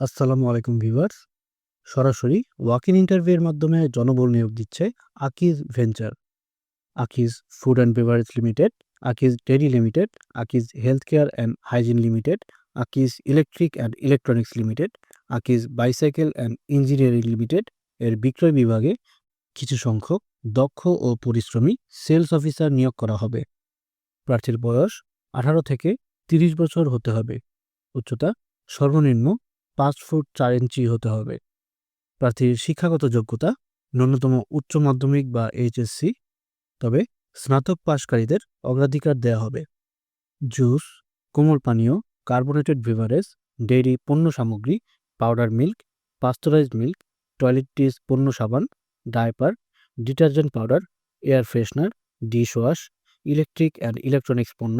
আসসালামু আলাইকুম ভিউয়ার্স। সরাসরি ওয়াক ইন ইন্টারভিউয়ের মাধ্যমে জনবল নিয়োগ দিচ্ছে Akij venture. Akij food and beverage limited Akij dairy limited Akij health care and hygiene limited Akij electric and electronics limited Akij bicycle and engineering limited এর বিক্রয় বিভাগে কিছু সংখ্যক দক্ষ ও পরিশ্রমী সেলস অফিসার নিয়োগ করা হবে। প্রার্থীর বয়স আঠারো থেকে তিরিশ বছর হতে হবে। উচ্চতা সর্বনিম্ন পাঁচ ফুট চার ইঞ্চি হতে হবে। প্রার্থীর শিক্ষাগত যোগ্যতা, ন্যূনতম উচ্চ মাধ্যমিক বা এইচএসসি, তবে স্নাতক পাশকারীদের অগ্রাধিকার দেওয়া হবে। জুস, কোমল পানীয়, কার্বোনেটেড বেভারেজ, ডেইরি পণ্য সামগ্রী, powder milk, pasteurised milk, toilet tissue পণ্য সাবান, diaper, detergent powder, air freshener dish wash electric and electronics পণ্য,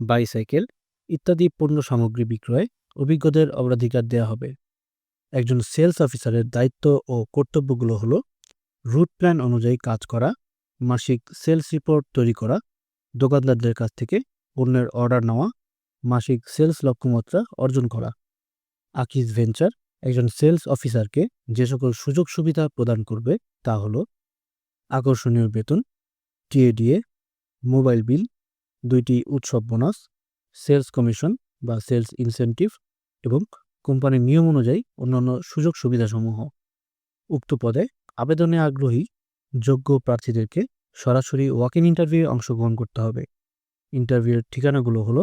বাইসাইকেল ইত্যাদি পণ্য সামগ্রী বিক্রয়ে অভিজ্ঞদের অগ্রাধিকার দেওয়া হবে। একজন সেলস অফিসারের দায়িত্ব ও কর্তব্যগুলো হলো রুট প্ল্যান অনুযায়ী কাজ করা, মাসিক সেলস রিপোর্ট তৈরি করা, দোকানদারদের কাছ থেকে পণ্যের অর্ডার নেওয়া, মাসিক সেলস লক্ষ্যমাত্রা অর্জন করা। আকিজ ভেঞ্চার একজন সেলস অফিসারকে যে সকল সুযোগ সুবিধা প্রদান করবে তা হল আকর্ষণীয় বেতন, টিএডিএ, মোবাইল বিল, দুইটি উৎসব বোনাস সেলস কমিশন বা সেলস ইনসেনটিভ এবং কোম্পানির নিয়ম অনুযায়ী অন্যান্য সুযোগ সুবিধাসমূহ। উক্ত পদে আবেদনে আগ্রহী, যোগ্য প্রার্থীদেরকে সরাসরি ওয়াক ইন ইন্টারভিউ অংশগ্রহণ করতে হবে। ইন্টারভিউয়ের ঠিকানাগুলো হলো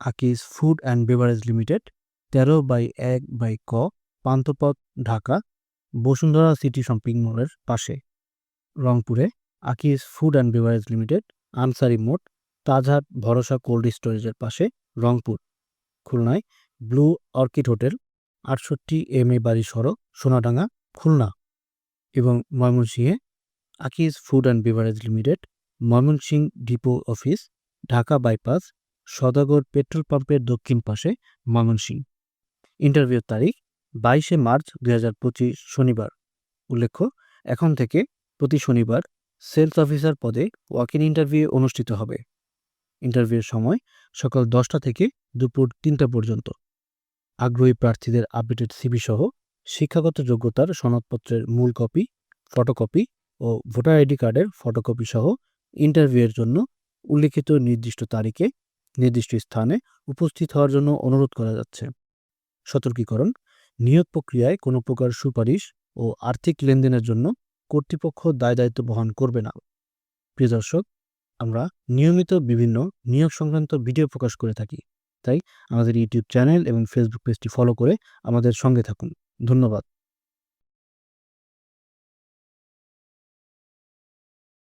Akij food and beverage limited, তেরো বাই এক বাই ক, পান্থপথ, ঢাকা, বসুন্ধরা সিটি শপিং মলের পাশে। রংপুরে Akij food and beverage limited, Ansari Mor Tajhat Bharsa cold স্টোরেজের পাশে রংপুর, খুলনায় ব্লু অর্কিড হোটেল, আটষট্টি এম এ বাড়ি সড়ক, সোনাডাঙ্গা, খুলনা এবং ময়মনসিংহে Akij food and beverage limited Mymensingh depot office, Dhaka bypass, Sadagar petrol পাম্পের দক্ষিণ পাশে ময়মনসিং ইন্টারভিউর তারিখ বাইশে মার্চ দুই শনিবার। উল্লেখ্য, এখন থেকে প্রতি শনিবার সেলস অফিসার পদে ওয়াক ইন ইন্টারভিউ অনুষ্ঠিত হবে। ইন্টারভিউয়ের সময় সকাল দশটা থেকে দুপুর তিনটা পর্যন্ত। আগ্রহী প্রার্থীদের আপডেটেড সিবি সহ শিক্ষাগত যোগ্যতার সনদপত্রের মূল কপি ফটোকপি ও ভোটার আইডি কার্ডের ফটোকপি সহ ইন্টারভিউয়ের জন্য উল্লিখিত নির্দিষ্ট তারিখে নির্দিষ্ট স্থানে উপস্থিত হওয়ার জন্য অনুরোধ করা যাচ্ছে। সতর্কীকরণ, নিয়োগ প্রক্রিয়ায় কোনো প্রকার সুপারিশ ও আর্থিক লেনদেনের জন্য কর্তৃপক্ষ দায় দায়িত্ব বহন করবে না। প্রিয় দর্শক আমরা নিয়মিত বিভিন্ন নিয়োগ সংক্রান্ত ভিডিও প্রকাশ করে থাকি। তাই আমাদের ইউটিউব চ্যানেল এবং ফেসবুক পেজটি ফলো করে আমাদের সঙ্গে থাকুন। ধন্যবাদ।